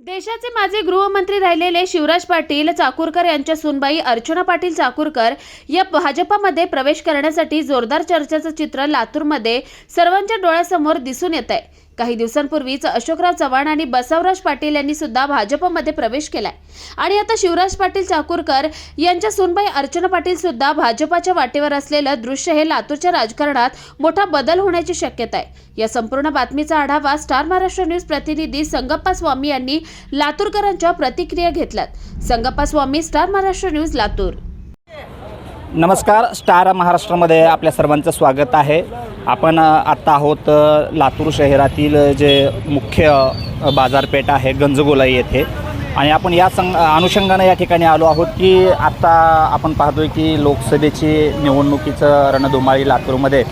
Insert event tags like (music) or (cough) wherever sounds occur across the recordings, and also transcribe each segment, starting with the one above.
देशाचे माजी गृहमंत्री राहिलेले शिवराज पाटील चाकूरकर यांच्या सुनबाई अर्चना पाटील चाकूरकर या भाजपामध्ये प्रवेश करण्यासाठी जोरदार चर्चेचं चित्र लातूरमध्ये सर्वांच्या डोळ्यासमोर दिसून येत आहे काही दिवसांपूर्वीच अशोकराव चव्हाण आणि बसवराज पाटील यांनी सुद्धा भाजपमध्ये प्रवेश केलाय. आणि आता शिवराज पाटील चाकूरकर यांच्या सुनबाई अर्चना पाटील सुद्धा भाजपाच्या वाटेवर असलेलं दृश्य हे लातूरच्या राजकारणात मोठा बदल होण्याची शक्यता आहे. या संपूर्ण बातमीचा आढावा स्टार महाराष्ट्र न्यूज प्रतिनिधी संगप्पा स्वामी यांनी लातूरकरांच्या प्रतिक्रिया घेतल्यात. Sangappa Swami star Maharashtra news Latur. नमस्कार स्टार महाराष्ट्रामध्ये आपल्या सर्वांचं स्वागत आहे. आपण आत्ता आहोत लातूर शहरातील जे मुख्य बाजारपेठ आहे गंजगोलाई येथे. आणि आपण या संग अनुषंगानं या ठिकाणी आलो आहोत की आत्ता आपण पाहतोय की लोकसभेची निवडणुकीचं रणधुमाळी लातूरमध्ये.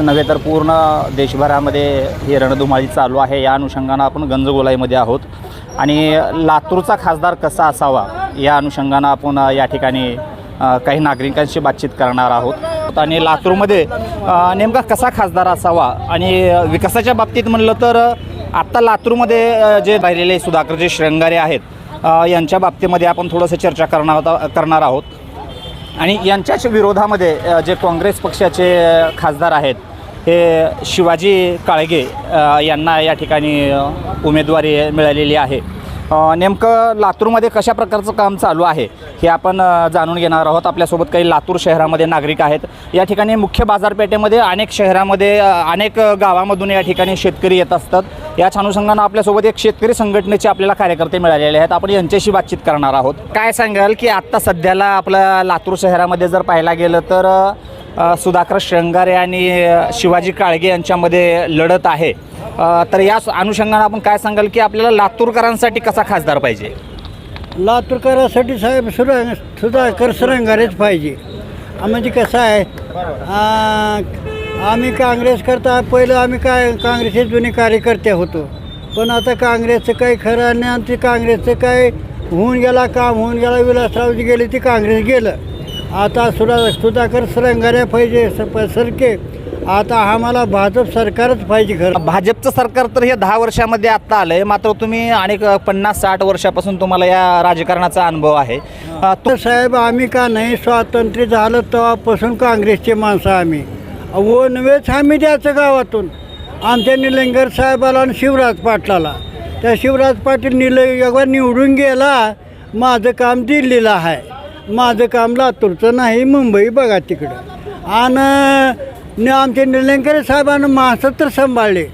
नव्हे तर पूर्ण देशभरामध्ये ही रणधुमाळी चालू आहे. या अनुषंगानं आपण गंजगोलाईमध्ये आहोत. आणि लातूरचा खासदार कसा असावा या अनुषंगानं आपण या ठिकाणी काही नागरिकांशी बातचीत करणार आहोत. आणि लातूरमध्ये नेमका कसा खासदार असावा? आणि विकासाच्या बाबतीत म्हणलं तर आत्ता लातूरमध्ये जे राहिलेले सुधाकर जे श्रंगारे आहेत यांच्या बाबतीमध्ये आपण थोडंसं चर्चा करणार होता करणार आहोत. आणि यांच्याच विरोधामध्ये जे काँग्रेस पक्षाचे खासदार आहेत हे शिवाजी काळगे यांना या ठिकाणी उमेदवारी मिळालेली आहे. नेमकं लातूरमध्ये कशा प्रकारचं काम चालू आहे हे आपण जाणून घेणार आहोत. आपल्यासोबत काही लातूर शहरामध्ये नागरिक आहेत. या ठिकाणी मुख्य बाजारपेठेमध्ये अनेक शहरामध्ये अनेक गावामधून या ठिकाणी शेतकरी येत असतात. याच अनुषंगानं आपल्यासोबत एक शेतकरी संघटनेचे आपल्याला कार्यकर्ते मिळालेले आहेत. आपण यांच्याशी बातचीत करणार आहोत. काय सांगाल की आत्ता सध्याला आपल्या लातूर शहरामध्ये जर पाहायला गेलं तर सुधाकर श्रंगारे आणि शिवाजी काळगे यांच्यामध्ये लढत आहे. तर या अनुषंगानं आपण काय सांगाल की आपल्याला लातूरकरांसाठी कसा खासदार पाहिजे? लातूरकरासाठी साहेब सुरा सुधाकर शृंगारेच पाहिजे. म्हणजे कसं आहे आम्ही काँग्रेस करता पहिलं आम्ही काय काँग्रेसचे जुने कार्यकर्ते होतो. पण आता काँग्रेसचं काही खरं नाही आणि ते काँग्रेसचं काय होऊन गेला काम होऊन गेला विलासरावजी गेले ते काँग्रेस गेलं. आता सुरा सुधाकर सरंगारे पाहिजे स- सरके. आता आम्हाला भाजप सरकारच पाहिजे खरं. भाजपचं सरकार तर हे दहा वर्षामध्ये आत्ता आलं आहे मात्र तुम्ही अनेक पन्नास साठ वर्षापासून तुम्हाला या राजकारणाचा अनुभव आहे. तर साहेब आम्ही का नाही स्वातंत्र्य झालं तेव्हापासून काँग्रेसचे माणसं आम्ही. व नव्हेच आम्ही द्यायचं गावातून. आमच्या निलंगर साहेबाला आणि शिवराज पाटलाला. त्या शिवराज पाटील निल निवडून गेला माझं काम दिल्लीला आहे. माझं काम लातूरचं नाही मुंबई बघा तिकडं. आणि न आमच्या निलंगेकर साहेबानं माणसं तर सांभाळले.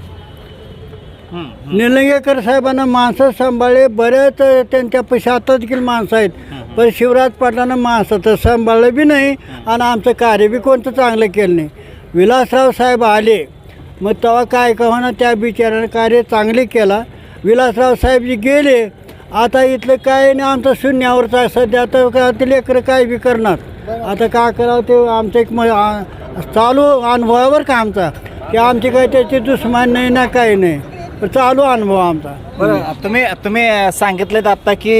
निलंगेकर साहेबांना माणसं सांभाळले बरेच त्यांच्या पैसे आता देखील माणसं आहेत. पण शिवराज पाटलांना माणसं तर सांभाळलं बी नाही आणि आमचं कार्य बी कोणतं चांगलं केलं नाही. विलासराव साहेब आले. मग तेव्हा काय का होणार त्या बिचाऱ्यानं कार्य चांगले केला. विलासराव साहेब जी गेले आता इथलं काय नाही आमचं शून्यावरचं आहे सध्या तर का ते लेकरं काय बी करणार? आता का करावं ते आमचं एक म आ- चालू अनुभवावर का आमचा. की आमची काय त्याची दुश्मन नाही ना काही नाही. पण चालू अनुभव आमचा. बरं तुम्ही तुम्ही सांगितलेत आता की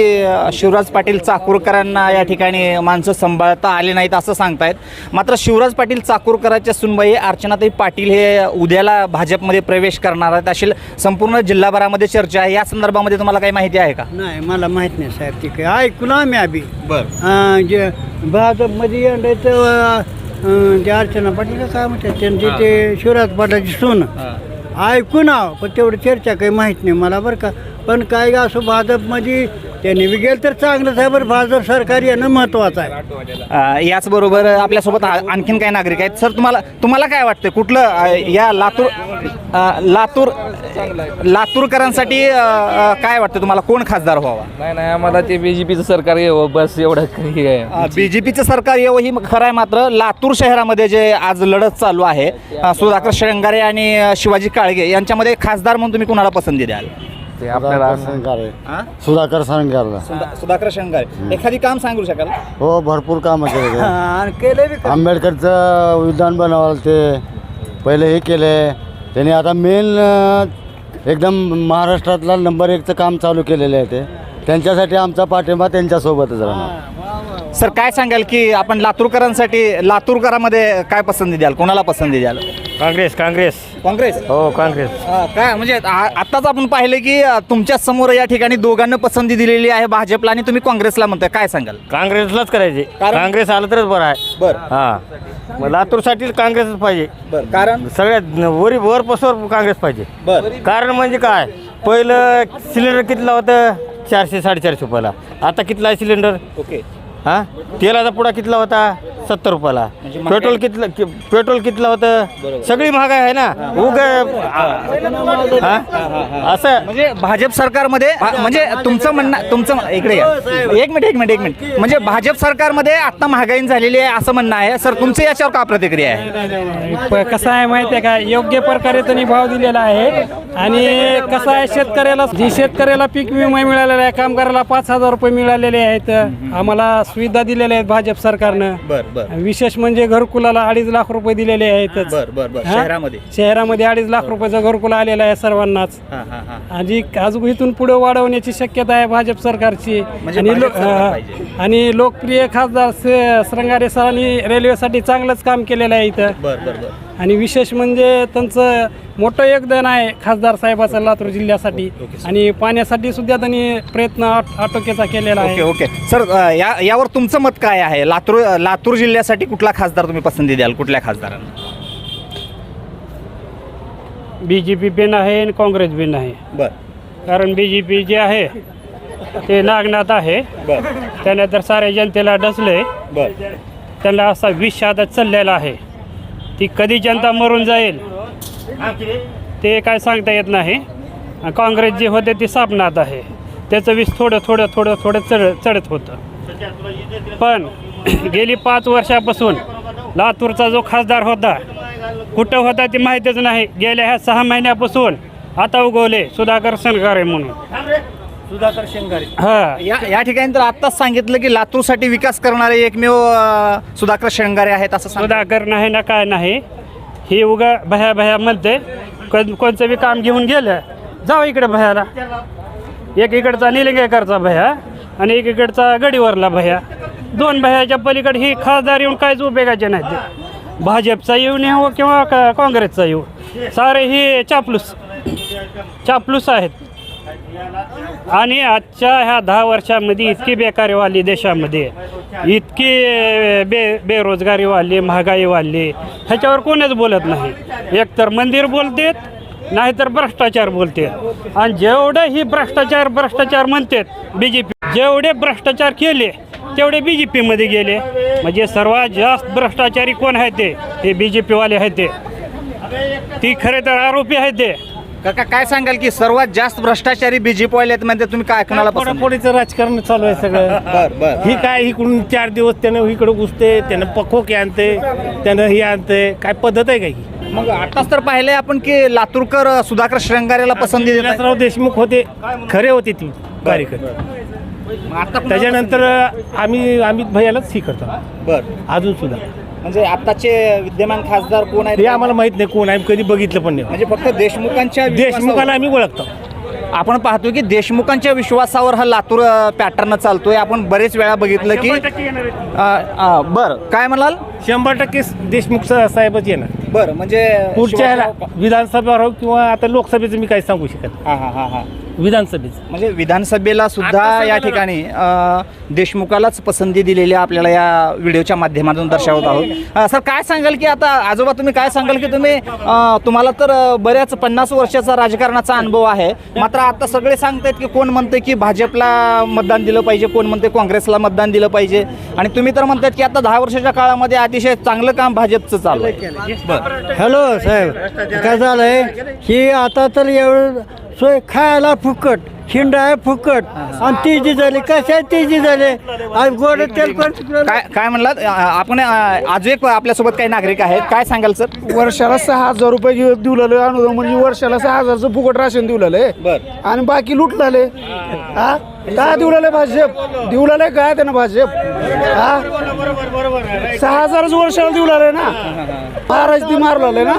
शिवराज पाटील चाकूरकरांना या ठिकाणी माणसं सांभाळता आली नाहीत असं सांगतायत. मात्र शिवराज पाटील चाकूरकरांच्या सुनबाई अर्चनाताई पाटील हे उद्याला भाजपमध्ये प्रवेश करणार आहेत. अशी संपूर्ण जिल्हाभरामध्ये चर्चा आहे. या संदर्भामध्ये तुम्हाला काही माहिती आहे का? नाही मला माहीत नाही साहेब ती काय ऐकून आम्ही आभी बरं. जे भाजपमध्ये येण्याचं ते अर्चना पाटील काय म्हणतात त्यांची ते शिवराज पाटलाची सून. ऐकून आहो पण तेवढं चर्चा काही माहीत नाही मला बरं का. पण काय असं भाजपमध्ये त्यांनी बी गेलं तर चांगलंच आहे बरं भाजप सरकार येणं महत्त्वाचं आहे. अ, याचबरोबर आपल्यासोबत आ- आणखीन काही नागरिक आहेत. सर तुम्हाला तुम्हाला काय वाटतं? कुठलं अ, या लातूर अ, लातूर लातूरकरांसाठी अ, अ, काय वाटतं तुम्हाला? कोण खासदार व्हावा? नाही नाही आम्हाला ते बी जे पीचं सरकार यावं. बस एवढं काही आहे. बीजेपीचं सरकार येवं ही खरं आहे मात्र. लातूर शहरामध्ये जे आज लढत चालू आहे अ, सुधाकर श्रंगारे आणि अ, शिवाजी काळगे यांच्यामध्ये खासदार म्हणून तुम्ही कुणाला पसंती द्याल? ते आपल्याला हा? सुधाकर सरंगारला सुधा- सुधाकर श्रंगारे एखादी काम सांगू शकाल? हो भरपूर कामं केले ते. आणि केलं बी का? आंबेडकरचं विधान बनवाल ते पहिले हे केले. त्यांनी आता मेन एकदम महाराष्ट्रातला नंबर एकचं काम चालू केलेलं आहे ते. त्यांच्यासाठी आमचा पाठिंबा त्यांच्यासोबतच राहणार. सर काय सांगाल की आपण लातूरकरांसाठी लातूरकरामध्ये काय पसंती द्याल? कोणाला पसंती द्याल? काँग्रेस काँग्रेस. काँग्रेस? हो काँग्रेस. अ, काय म्हणजे आ- आत्ताच आपण पाहिलं की अ, तुमच्यासमोर या ठिकाणी दोघांना पसंती दिलेली आहे भाजपला आणि तुम्ही काँग्रेसला म्हणताय. काय सांगाल? काँग्रेसलाच करायचे. कारण? काँग्रेस आलं तरच बरं आहे. बरं. हा. मग लातूरसाठी काँग्रेसच पाहिजे. बरं कारण? सगळ्यात वरी वरपासून काँग्रेस पाहिजे. बरं. कारण म्हणजे काय? पहिलं सिलेंडर कितीला होतं? चारशे साडेचारशे रुपयाला. आता कितला आहे सिलेंडर? ओके. हां? तेलाचा पुडा कितला होता? सत्तर रुपयाला. म्हणजे महागाई- पेट्रोल कितलं कि- पेट्रोल कितलं होतं? सगळी महागाई आहे ना? उग हा असं. म्हणजे भाजप सरकारमध्ये भा- म्हणजे तुमचं म्हणणं तुमचं म्हण- इकडे या. एक मिनिट एक मिनिट एक मिनिट. म्हणजे भाजप सरकारमध्ये आता महागाई झालेली आहे असं म्हणणं आहे. सर तुमचं याच्यावर का प्रतिक्रिया आहे? प- कसं आहे माहिती आहे का? योग्य प्रकारे त्यांनी भाव दिलेला आहे. आणि कसं आहे शेतकऱ्याला जी शेतकऱ्याला पीक विमा मिळालेला आहे कामगाराला पाच हजार रुपये मिळालेले आहेत. आम्हाला सुविधा दिलेल्या आहेत भाजप सरकारनं. बर. विशेष म्हणजे घरकुलाला अडीच लाख रुपये दिलेले आहेत. बर बर बर. शहरामध्ये? शहरामध्ये अडीच लाख रुपयाचं घरकुल आलेलं आहे सर्वांनाच. हा हा हा. आणि अजून इथून पुढे वाढवण्याची शक्यता आहे भाजप सरकारची. म्हणजे आणि भाजप लो- सरकार हा. पाहिजे. आणि लोकप्रिय खासदार श्रंगारे सरांनी रेल्वेसाठी चांगलंच काम केलेलं आहे इथं. बर बर बर. आणि विशेष म्हणजे त्यांचं मोठं योगदान आहे खासदार साहेबाचं लातूर जिल्ह्यासाठी. आणि पाण्यासाठी सुद्धा त्यांनी प्रयत्न आट- आटोक्याचा केलेला ओके आहे. ओके सर अ, या यावर तुमचं मत काय आहे? लातूर लातूर जिल्ह्यासाठी कुठला खासदार तुम्ही पसंती द्याल? कुठल्या खासदारांना? बी जे पी पण आहे आणि काँग्रेस पण आहे. बर. कारण बी जे पी जे आहे ते नागनाथ आहे. बर. त्याने तर साऱ्या जनतेला डसले. बर. त्यांना असा विष आता चाललेला आहे. ती कधी जनता मरून जाईल? ते काय सांगता येत नाही. काँग्रेस जे होते ते सापनात आहे. त्याचं विष थोडं थोडं थोडं थोडं चढ चढत होतं. पण गेली पाच वर्षापासून लातूरचा जो खासदार होता कुठं होता ते माहीतच नाही. गेल्या ह्या सहा महिन्यापासून आता उगवले सुधाकर सनकारे म्हणून. सुधाकर शेंगारे. हां. या या ठिकाणी तर आत्ताच सांगितलं की लातूरसाठी विकास करणारे एकमेव अ, सुधाकर शेंगारे आहेत असं सांग सुधाकर नाही ना काय नाही. ही उगा भया भया म्हणते. कोण कोणचं बी काम घेऊन गेलं जाऊ इकडे भयाला. एक इकडचा निलिंगेकरचा भया आणि एक इकडचा गडीवरला भया. दोन भयाच्या पलीकडे ही खासदार येऊन काहीच उपयोगाचे नाहीत. ते. भाजपचा येऊन येऊ किंवा का- काँग्रेसचा येऊ. सारे ही चापलूस. चापलूस आहेत. आणि आजच्या ह्या दहा वर्षामध्ये इतकी बेकारी वाढली देशामध्ये. इतकी बे बेरोजगारी वाढली महागाई वाढली. ह्याच्यावर कोणीच बोलत नाही. एकतर मंदिर बोलतेत नाहीतर भ्रष्टाचार बोलते आणि जेवढे ही भ्रष्टाचार भ्रष्टाचार म्हणतात बी जे पी जेवढे भ्रष्टाचार केले तेवढे बी जे पीमध्ये गेले. म्हणजे सर्वात जास्त भ्रष्टाचारी कोण आहे ते? हे बी जे पीवाले आहेत ते. ती खरे तर आरोपी आहेत ते. काका काय सांगाल की सर्वात जास्त भ्रष्टाचारी बीजेपी आहेत म्हणजे तुम्ही काय कुणाला पसंत? पोटापोटीचं राजकारण चालू आहे सगळं? (laughs) बर बर. ही काय इकडून चार दिवस त्यानं इकडं घुसते त्यानं पखोके आणते त्यानं ही आणते. काय पद्धत आहे का ही? मग आताच तर पाहिलंय आपण की लातूरकर अ, सुधाकर श्रंगारेला पसंती देत आहेत. विलासराव देशमुख होते. खरे होते ती कार्यकर्ते मग आता कुणाला त्याच्यानंतर आम्ही अमित भैयालाच ही करतो? बर. अजून सुद्धा. म्हणजे आताचे विद्यमान खासदार कोण आहेत? हे आम्हाला माहीत नाही कोण आहे कधी बघितलं पण नाही. म्हणजे फक्त देशमुखांच्या देशमुखाला आम्ही ओळखतो. आपण पाहतो की देशमुखांच्या विश्वासावर हा लातूर पॅटर्न चालतोय. आपण बरेच वेळा बघितलं की बर. काय म्हणाल? शंभर टक्के देशमुख साहेबच येणार. बर म्हणजे पुढच्या ह्याला विधानसभेवर हो किंवा आता लोकसभेचं मी काही सांगू शकत हा हा हा हा. विधानसभेचं. म्हणजे विधानसभेला सुद्धा आता या ठिकाणी अ, देशमुखालाच पसंती दिलेली आपल्याला या व्हिडिओच्या माध्यमातून दर्शवत आहोत. अ, सर काय सांगाल की आता आजोबा तुम्ही काय सांगाल की तुम्ही अ, तुम्हाला तर अ, बऱ्याच पन्नास वर्षाचा राजकारणाचा अनुभव आहे. मात्र आता सगळे सांगतायत की कोण म्हणते की भाजपला मतदान दिलं पाहिजे कोण म्हणते काँग्रेसला मतदान दिलं पाहिजे. आणि तुम्ही तर म्हणतायत की आता दहा वर्षाच्या काळामध्ये अतिशय चांगलं काम भाजपचं चालू आहे. बरं. हॅलो साहेब. काय झालंय? की आता तर एवढं सोय खायला फुकट हिंडाय फुकट. आणि तेजी झाली कशा तेजी झाले? आज गोड तेल पण काय काय म्हणलात? आपण आज एक आपल्यासोबत काही नागरिक आहेत. काय सांगाल सर? वर्षाला सहा हजार रुपये घेऊ- देऊ लागले अनुदान म्हणजे वर्षाला सहा हजारचं फुकट राशन देऊ लागले बर. आणि बाकी लुटलाले हा? काय देऊ लागले भाजप देऊ लागले काय त्यानं भाजप. हा? सहा हजारच वर्षाला देऊ लागले ना? महाराज ती मारू लागले ना?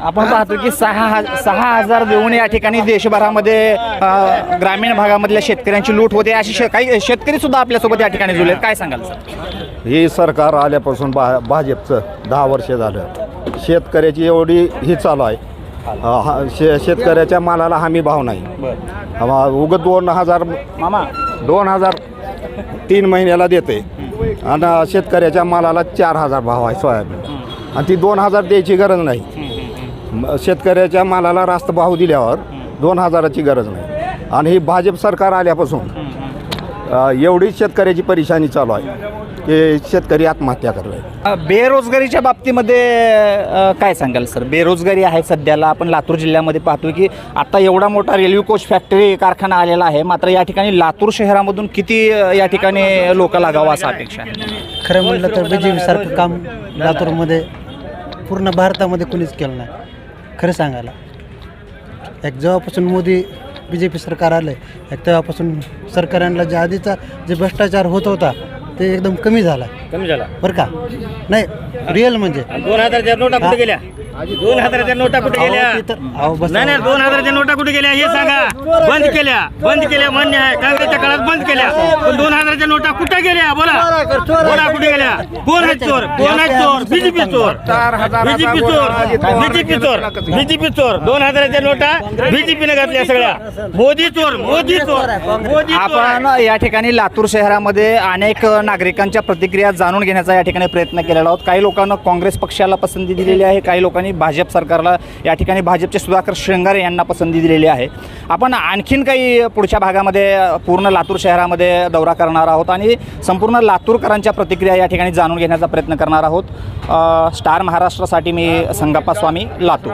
आपण पाहतो की सहा हज- सहा हजार देऊन या ठिकाणी देशभरामध्ये अ, ग्रामीण भागामधल्या शेतकऱ्यांची लूट होते. अशी शे- काही शेतकरी सुद्धा आपल्यासोबत या ठिकाणी जुळले काय सांगाल सर? हे सरकार आल्यापासून भा भाजपचं दहा वर्ष झालं. शेतकऱ्याची एवढी ही चालू आहे. हा- शे शेतकऱ्याच्या मालाला हमी भाव नाही. हा, उगत दोन हजार मामा. दोन हजार तीन महिन्याला देते. आणि शेतकऱ्याच्या मालाला चार हजार भाव आहे सोयाबीन. आणि ती दोन हजार द्यायची गरज नाही. म- शेतकऱ्याच्या मालाला रास्त भाव दिल्यावर दोन हजाराची गरज नाही. आणि ही भाजप सरकार आल्यापासून अ, एवढी शेतकऱ्याची परेशानी चालू आहे की शेतकरी आत्महत्या करत आहे अ, बेरोजगारीच्या बाबतीमध्ये अ, काय सांगाल सर? बेरोजगारी आहे सध्याला. आपण लातूर जिल्ह्यामध्ये पाहतोय की आता एवढा मोठा रेल्वे कोच फॅक्टरी कारखाना आलेला आहे. मात्र या ठिकाणी लातूर शहरामधून किती अ, या ठिकाणी लोक लागावं असं अपेक्षा आहे? खरं म्हटलं तर बी जे सारखं काम लातूरमध्ये पूर्ण भारतामध्ये कोणीच केलं नाही. खरं सांगायला एक जेव्हापासून मोदी बी जे पी सरकार आलं आहे एक तेव्हापासून सरकारांना जे आधीचा जे भ्रष्टाचार होत होता ते एकदम कमी झाला. कमी झाला. बरं का? नाही रिअल म्हणजे. दोन हजारच्या नोटा कुठे गेल्या? दोन हजाराच्या नोटा कुठे गेल्या? अहो, बस- नाही नाही दोन हजारच्या नोटा कुठे गेल्या? हे सांगा. बंद केल्या. बंद केल्या मान्य आहे. काँग्रेसच्या काळात बंद केल्या. पण दोन हजारच्या नोटा कुठे गेल्या? बोला. बोला कुठे गेल्या? कोण आहे चोर? कोण आहे चोर? बीजेपी चोर. बीजेपी चोर. बीजेपी चोर. बीजेपी चोर. दोन हजाराच्या नोटा बीजेपीने घातल्या सगळ्या. मोदी चोर मोदी चोर. मोदी चोर. आपण या ठिकाणी लातूर शहरामध्ये अनेक नागरिकांच्या प्रतिक्रिया जाणून घेण्याचा या ठिकाणी प्रयत्न केलेला आहोत. काही लोकांना काँग्रेस पक्षाला पसंती दिलेली आहे काही लोकांनी भाजप सरकारला या ठिकाणी भाजपचे सुधाकर श्रृंगारे यांना पसंती दिलेली आहे. आपण आणखीन काही पुढच्या भागामध्ये पूर्ण लातूर शहरामध्ये दौरा करणार आहोत आणि संपूर्ण लातूरकरांच्या प्रतिक्रिया या ठिकाणी जाणून घेण्याचा प्रयत्न करणार आहोत. स्टार महाराष्ट्रासाठी मी संगप्पा स्वामी लातूर.